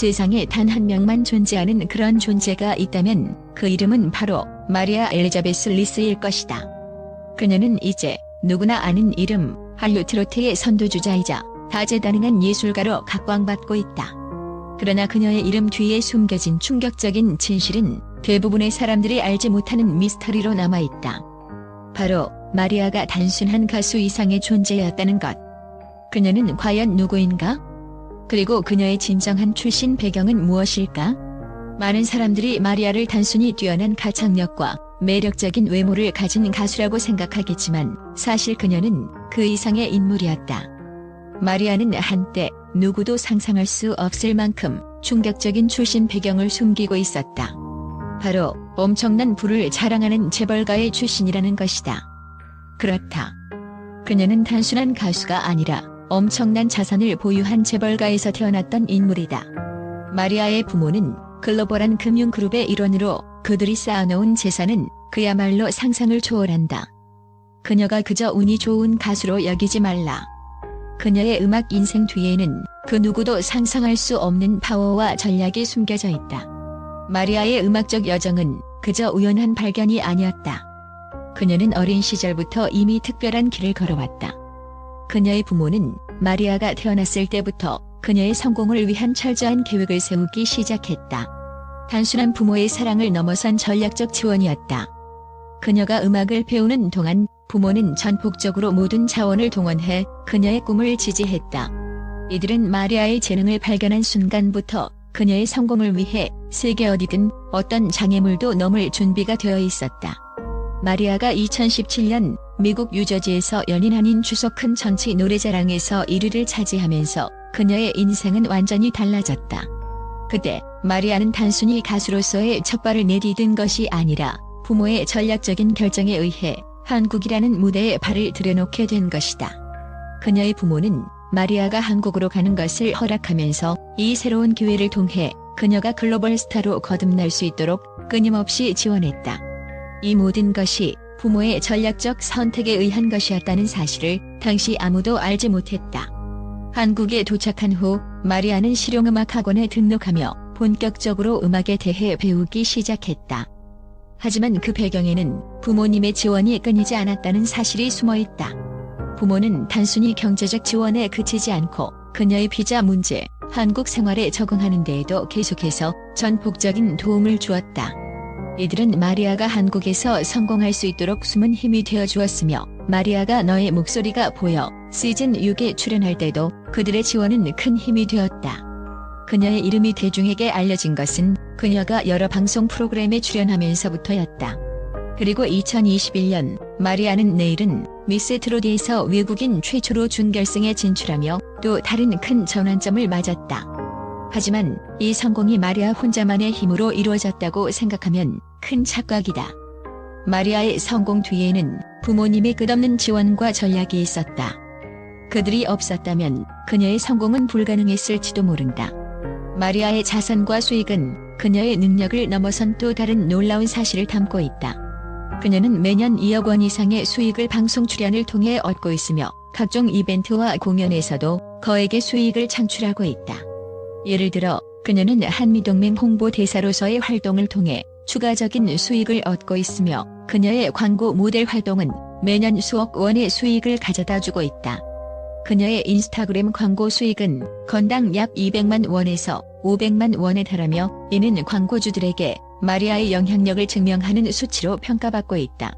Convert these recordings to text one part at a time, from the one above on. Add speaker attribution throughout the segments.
Speaker 1: 세상에 단 한 명만 존재하는 그런 존재가 있다면 그 이름은 바로 마리아 엘리자베스 리스일 것이다. 그녀는 이제 누구나 아는 이름 할루트로트의 선두주자이자 다재다능한 예술가로 각광받고 있다. 그러나 그녀의 이름 뒤에 숨겨진 충격적인 진실은 대부분의 사람들이 알지 못하는 미스터리로 남아있다. 바로 마리아가 단순한 가수 이상의 존재였다는 것. 그녀는 과연 누구인가? 그리고 그녀의 진정한 출신 배경은 무엇일까? 많은 사람들이 마리아를 단순히 뛰어난 가창력과 매력적인 외모를 가진 가수라고 생각하겠지만 사실 그녀는 그 이상의 인물이었다. 마리아는 한때 누구도 상상할 수 없을 만큼 충격적인 출신 배경을 숨기고 있었다. 바로 엄청난 부를 자랑하는 재벌가의 출신이라는 것이다. 그렇다. 그녀는 단순한 가수가 아니라 엄청난 자산을 보유한 재벌가에서 태어났던 인물이다. 마리아의 부모는 글로벌한 금융그룹의 일원으로 그들이 쌓아놓은 재산은 그야말로 상상을 초월한다. 그녀가 그저 운이 좋은 가수로 여기지 말라. 그녀의 음악 인생 뒤에는 그 누구도 상상할 수 없는 파워와 전략이 숨겨져 있다. 마리아의 음악적 여정은 그저 우연한 발견이 아니었다. 그녀는 어린 시절부터 이미 특별한 길을 걸어왔다. 그녀의 부모는 마리아가 태어났을 때부터 그녀의 성공을 위한 철저한 계획을 세우기 시작했다. 단순한 부모의 사랑을 넘어선 전략적 지원이었다. 그녀가 음악을 배우는 동안 부모는 전폭적으로 모든 자원을 동원해 그녀의 꿈을 지지했다. 이들은 마리아의 재능을 발견한 순간부터 그녀의 성공을 위해 세계 어디든 어떤 장애물도 넘을 준비가 되어 있었다. 마리아가 2017년 미국 유저지에서 연인 아닌 주석 큰 전치 노래자랑에서 1위를 차지하면서 그녀의 인생은 완전히 달라졌다. 그때 마리아는 단순히 가수로서의 첫발을 내디딘 것이 아니라 부모의 전략적인 결정에 의해 한국이라는 무대에 발을 들여놓게 된 것이다. 그녀의 부모는 마리아가 한국으로 가는 것을 허락하면서 이 새로운 기회를 통해 그녀가 글로벌 스타로 거듭날 수 있도록 끊임없이 지원했다. 이 모든 것이 부모의 전략적 선택에 의한 것이었다는 사실을 당시 아무도 알지 못했다. 한국에 도착한 후 마리아는 실용음악 학원에 등록하며 본격적으로 음악에 대해 배우기 시작했다. 하지만 그 배경에는 부모님의 지원이 끊이지 않았다는 사실이 숨어 있다. 부모는 단순히 경제적 지원에 그치지 않고 그녀의 비자 문제, 한국 생활에 적응하는 데에도 계속해서 전폭적인 도움을 주었다. 이들은 마리아가 한국에서 성공할 수 있도록 숨은 힘이 되어 주었으며 마리아가 너의 목소리가 보여 시즌 6에 출연할 때도 그들의 지원은 큰 힘이 되었다. 그녀의 이름이 대중에게 알려진 것은 그녀가 여러 방송 프로그램에 출연하면서부터였다. 그리고 2021년 마리아는 내일은 미스 트로디에서 외국인 최초로 준결승에 진출하며 또 다른 큰 전환점을 맞았다. 하지만 이 성공이 마리아 혼자만의 힘으로 이루어졌다고 생각하면 큰 착각이다. 마리아의 성공 뒤에는 부모님의 끝없는 지원과 전략이 있었다. 그들이 없었다면 그녀의 성공은 불가능했을지도 모른다. 마리아의 자산과 수익은 그녀의 능력을 넘어선 또 다른 놀라운 사실을 담고 있다. 그녀는 매년 2억 원 이상의 수익을 방송 출연을 통해 얻고 있으며 각종 이벤트와 공연에서도 거액의 수익을 창출하고 있다. 예를 들어 그녀는 한미동맹 홍보대사로서의 활동을 통해 추가적인 수익을 얻고 있으며 그녀의 광고 모델 활동은 매년 수억 원의 수익을 가져다 주고 있다. 그녀의 인스타그램 광고 수익은 건당 약 200만 원에서 500만 원에 달하며 이는 광고주들에게 마리아의 영향력을 증명하는 수치로 평가받고 있다.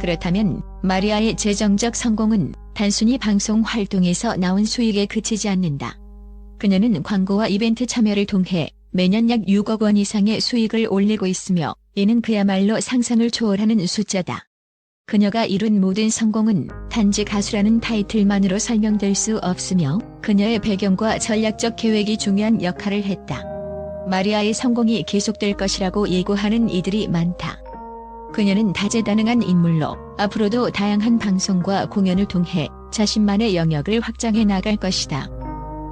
Speaker 1: 그렇다면 마리아의 재정적 성공은 단순히 방송 활동에서 나온 수익에 그치지 않는다. 그녀는 광고와 이벤트 참여를 통해 매년 약 6억 원 이상의 수익을 올리고 있으며 이는 그야말로 상상을 초월하는 숫자다. 그녀가 이룬 모든 성공은 단지 가수라는 타이틀만으로 설명될 수 없으며 그녀의 배경과 전략적 계획이 중요한 역할을 했다. 마리아의 성공이 계속될 것이라고 예고하는 이들이 많다. 그녀는 다재다능한 인물로 앞으로도 다양한 방송과 공연을 통해 자신만의 영역을 확장해 나갈 것이다.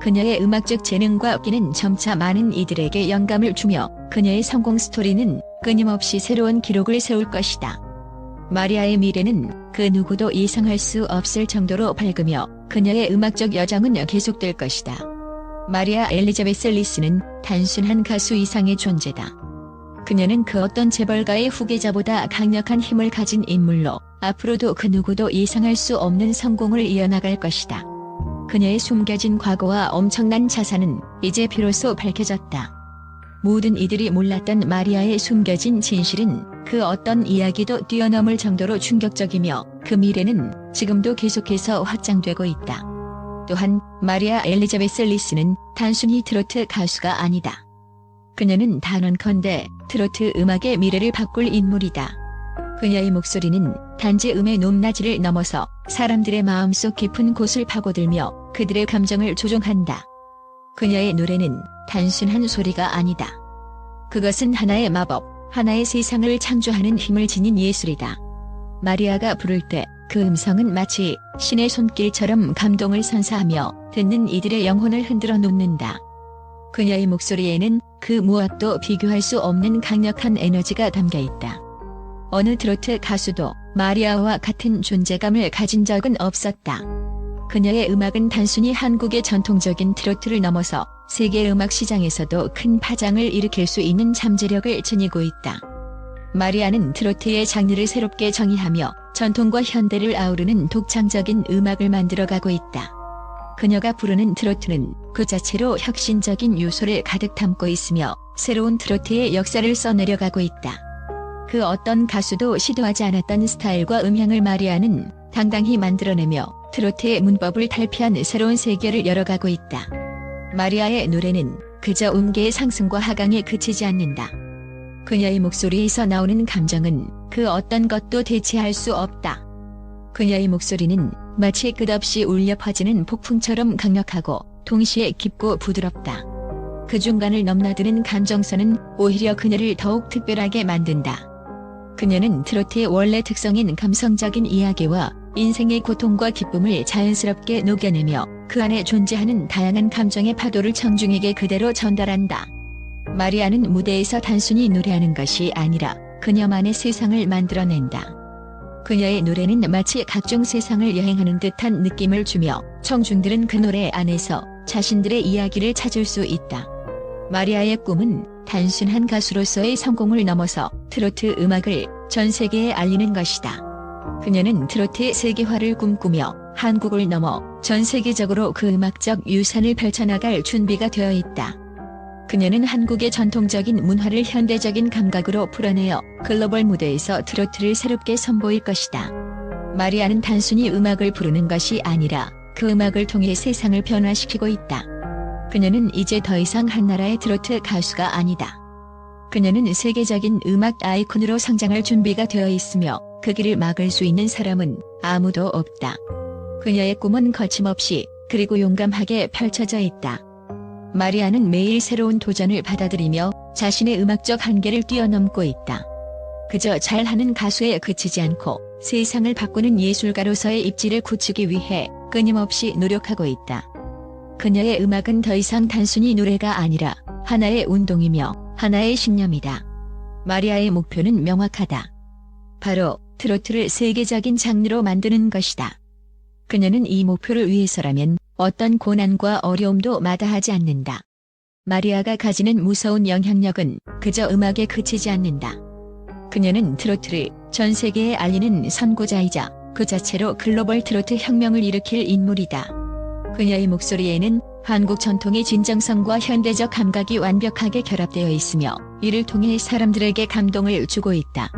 Speaker 1: 그녀의 음악적 재능과 끼는 점차 많은 이들에게 영감을 주며 그녀의 성공 스토리는 끊임없이 새로운 기록을 세울 것이다. 마리아의 미래는 그 누구도 예상할 수 없을 정도로 밝으며 그녀의 음악적 여정은 계속될 것이다. 마리아 엘리자베스 리스는 단순한 가수 이상의 존재다. 그녀는 그 어떤 재벌가의 후계자보다 강력한 힘을 가진 인물로 앞으로도 그 누구도 예상할 수 없는 성공을 이어나갈 것이다. 그녀의 숨겨진 과거와 엄청난 자산은 이제 비로소 밝혀졌다. 모든 이들이 몰랐던 마리아의 숨겨진 진실은 그 어떤 이야기도 뛰어넘을 정도로 충격적이며 그 미래는 지금도 계속해서 확장되고 있다. 또한 마리아 엘리자베스 리스는 단순히 트로트 가수가 아니다. 그녀는 단언컨대 트로트 음악의 미래를 바꿀 인물이다. 그녀의 목소리는 단지 음의 높낮이를 넘어서 사람들의 마음속 깊은 곳을 파고들며 그들의 감정을 조종한다. 그녀의 노래는 단순한 소리가 아니다. 그것은 하나의 마법, 하나의 세상을 창조하는 힘을 지닌 예술이다. 마리아가 부를 때 그 음성은 마치 신의 손길처럼 감동을 선사하며 듣는 이들의 영혼을 흔들어 놓는다. 그녀의 목소리에는 그 무엇도 비교할 수 없는 강력한 에너지가 담겨 있다. 어느 트로트 가수도 마리아와 같은 존재감을 가진 적은 없었다. 그녀의 음악은 단순히 한국의 전통적인 트로트를 넘어서 세계 음악 시장에서도 큰 파장을 일으킬 수 있는 잠재력을 지니고 있다. 마리아는 트로트의 장르를 새롭게 정의하며 전통과 현대를 아우르는 독창적인 음악을 만들어가고 있다. 그녀가 부르는 트로트는 그 자체로 혁신적인 요소를 가득 담고 있으며 새로운 트로트의 역사를 써내려가고 있다. 그 어떤 가수도 시도하지 않았던 스타일과 음향을 마리아는 당당히 만들어내며 트로트의 문법을 탈피한 새로운 세계를 열어가고 있다. 마리아의 노래는 그저 음계의 상승과 하강에 그치지 않는다. 그녀의 목소리에서 나오는 감정은 그 어떤 것도 대체할 수 없다. 그녀의 목소리는 마치 끝없이 울려 퍼지는 폭풍처럼 강력하고 동시에 깊고 부드럽다. 그 중간을 넘나드는 감정선은 오히려 그녀를 더욱 특별하게 만든다. 그녀는 트로트의 원래 특성인 감성적인 이야기와 인생의 고통과 기쁨을 자연스럽게 녹여내며 그 안에 존재하는 다양한 감정의 파도를 청중에게 그대로 전달한다. 마리아는 무대에서 단순히 노래하는 것이 아니라 그녀만의 세상을 만들어낸다. 그녀의 노래는 마치 각종 세상을 여행하는 듯한 느낌을 주며 청중들은 그 노래 안에서 자신들의 이야기를 찾을 수 있다. 마리아의 꿈은 단순한 가수로서의 성공을 넘어서 트로트 음악을 전 세계에 알리는 것이다. 그녀는 트로트의 세계화를 꿈꾸며 한국을 넘어 전 세계적으로 그 음악적 유산을 펼쳐나갈 준비가 되어 있다. 그녀는 한국의 전통적인 문화를 현대적인 감각으로 풀어내어 글로벌 무대에서 트로트를 새롭게 선보일 것이다. 마리아는 단순히 음악을 부르는 것이 아니라 그 음악을 통해 세상을 변화시키고 있다. 그녀는 이제 더 이상 한 나라의 트로트 가수가 아니다. 그녀는 세계적인 음악 아이콘으로 성장할 준비가 되어 있으며 그 길을 막을 수 있는 사람은 아무도 없다. 그녀의 꿈은 거침없이 그리고 용감하게 펼쳐져 있다. 마리아는 매일 새로운 도전을 받아들이며 자신의 음악적 한계를 뛰어넘고 있다. 그저 잘하는 가수에 그치지 않고 세상을 바꾸는 예술가로서의 입지를 굳히기 위해 끊임없이 노력하고 있다. 그녀의 음악은 더 이상 단순히 노래가 아니라 하나의 운동이며 하나의 신념이다. 마리아의 목표는 명확하다. 바로 트로트를 세계적인 장르로 만드는 것이다. 그녀는 이 목표를 위해서라면 어떤 고난과 어려움도 마다하지 않는다. 마리아가 가지는 무서운 영향력은 그저 음악에 그치지 않는다. 그녀는 트로트를 전 세계에 알리는 선구자이자 그 자체로 글로벌 트로트 혁명을 일으킬 인물이다. 그녀의 목소리에는 한국 전통의 진정성과 현대적 감각이 완벽하게 결합되어 있으며 이를 통해 사람들에게 감동을 주고 있다.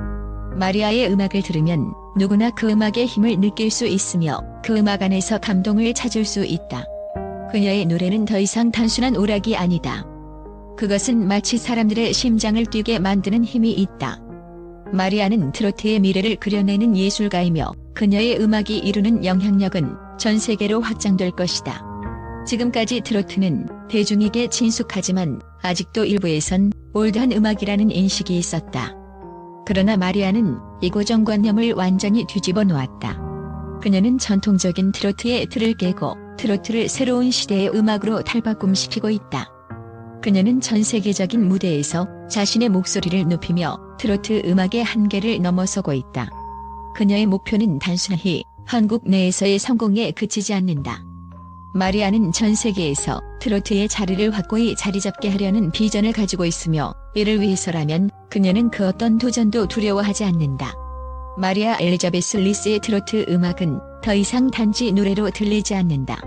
Speaker 1: 마리아의 음악을 들으면 누구나 그 음악의 힘을 느낄 수 있으며 그 음악 안에서 감동을 찾을 수 있다. 그녀의 노래는 더 이상 단순한 오락이 아니다. 그것은 마치 사람들의 심장을 뛰게 만드는 힘이 있다. 마리아는 트로트의 미래를 그려내는 예술가이며 그녀의 음악이 이루는 영향력은 전 세계로 확장될 것이다. 지금까지 트로트는 대중에게 친숙하지만 아직도 일부에선 올드한 음악이라는 인식이 있었다. 그러나 마리아는 이 고정관념을 완전히 뒤집어 놓았다. 그녀는 전통적인 트로트의 틀을 깨고 트로트를 새로운 시대의 음악으로 탈바꿈시키고 있다. 그녀는 전 세계적인 무대에서 자신의 목소리를 높이며 트로트 음악의 한계를 넘어서고 있다. 그녀의 목표는 단순히 한국 내에서의 성공에 그치지 않는다. 마리아는 전 세계에서 트로트의 자리를 확고히 자리 잡게 하려는 비전을 가지고 있으며 이를 위해서라면 그녀는 그 어떤 도전도 두려워하지 않는다. 마리아 엘리자베스 리스의 트로트 음악은 더 이상 단지 노래로 들리지 않는다.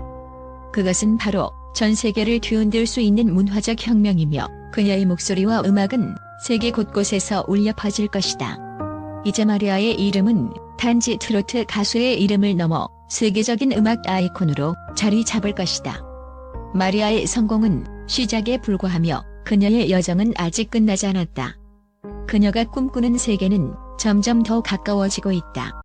Speaker 1: 그것은 바로 전 세계를 뒤흔들 수 있는 문화적 혁명이며 그녀의 목소리와 음악은 세계 곳곳에서 울려 퍼질 것이다. 이제 마리아의 이름은 단지 트로트 가수의 이름을 넘어 세계적인 음악 아이콘으로 자리 잡을 것이다. 마리아의 성공은 시작에 불과하며 그녀의 여정은 아직 끝나지 않았다. 그녀가 꿈꾸는 세계는 점점 더 가까워지고 있다.